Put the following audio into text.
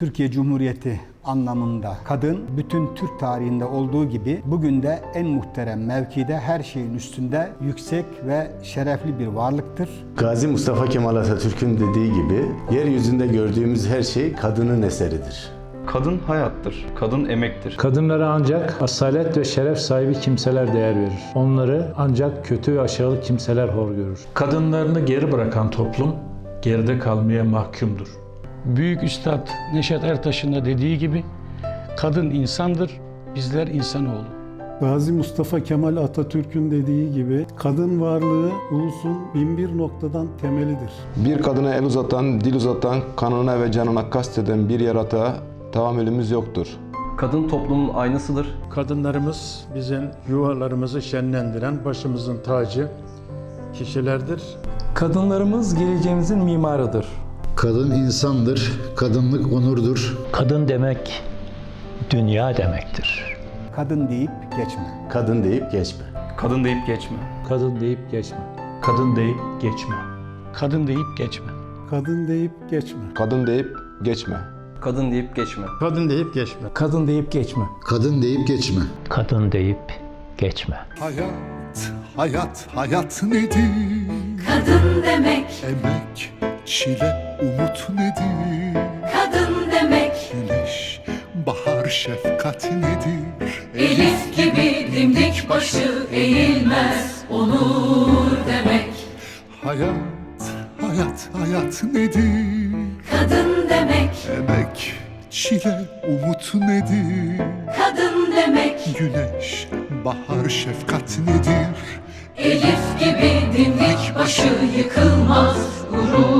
Türkiye Cumhuriyeti anlamında kadın bütün Türk tarihinde olduğu gibi bugün de en muhterem mevkide her şeyin üstünde yüksek ve şerefli bir varlıktır. Gazi Mustafa Kemal Atatürk'ün dediği gibi yeryüzünde gördüğümüz her şey kadının eseridir. Kadın hayattır, kadın emektir. Kadınlara ancak asalet ve şeref sahibi kimseler değer verir. Onları ancak kötü ve aşağılık kimseler hor görür. Kadınlarını geri bırakan toplum geride kalmaya mahkumdur. Büyük Üstad Neşet Ertaş'ın da dediği gibi kadın insandır, bizler insanoğlu. Gazi Mustafa Kemal Atatürk'ün dediği gibi kadın varlığı ulusun binbir noktadan temelidir. Bir kadına el uzatan, dil uzatan, kanına ve canına kasteden bir yaratığa tahammülümüz yoktur. Kadın toplumun aynasıdır. Kadınlarımız bizim yuvalarımızı şenlendiren başımızın tacı kişilerdir. Kadınlarımız geleceğimizin mimarıdır. Kadın insandır, kadınlık onurdur. Kadın demek dünya demektir. Kadın deyip geçme. Kadın deyip geçme. Kadın deyip geçme. Kadın deyip geçme. Kadın deyip geçme. Kadın deyip geçme. Kadın deyip geçme. Kadın deyip geçme. Kadın deyip geçme. Kadın deyip geçme. Kadın deyip geçme. Kadın deyip geçme. Kadın deyip geçme. Hayat, hayat, hayat nedir? Kadın demek, Emek, çile, umut nedir? kadın demek, Güneş, bahar, şefkat nedir? Elif gibi dimdik başı eğilmez onur demek. Hayat, hayat, hayat nedir? Kadın demek, Emek, çile, umut nedir? kadın demek, Güneş, bahar, şefkat nedir? Elif gibi dimdik başı yıkılmaz gurur